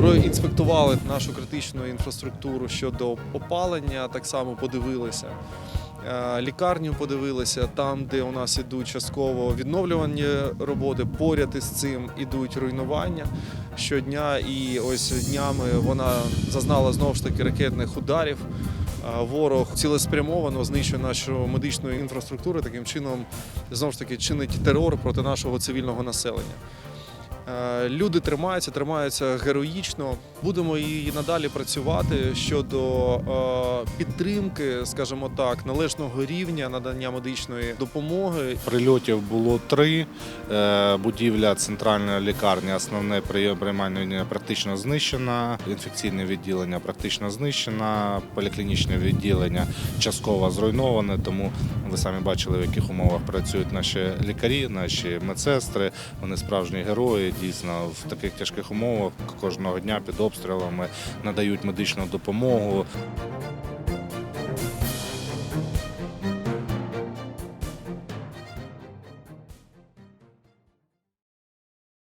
проінспектували нашу критичну інфраструктуру щодо опалення, так само подивилися. Е, Лікарню подивилися там, де у нас ідуть частково відновлювані роботи. Поряд із цим ідуть руйнування щодня. І ось днями вона зазнала знову ж таки ракетних ударів. Е, Ворог цілеспрямовано знищує нашу медичну інфраструктуру, таким чином знову ж таки чинить терор проти нашого цивільного населення. Е, Люди тримаються, тримаються героїчно. Будемо і надалі працювати щодо е, підтримки, скажімо так, належного рівня надання медичної допомоги. Прильотів було три. Е, Будівля центральної лікарні, основне приймальне практично знищена. Інфекційне відділення практично знищено. Поліклінічне відділення частково зруйноване. Тому ви самі бачили, в яких умовах працюють наші лікарі, наші медсестри. Вони справжні герої. Дійсно, в таких тяжких умовах кожного дня під обстрілами надають медичну допомогу.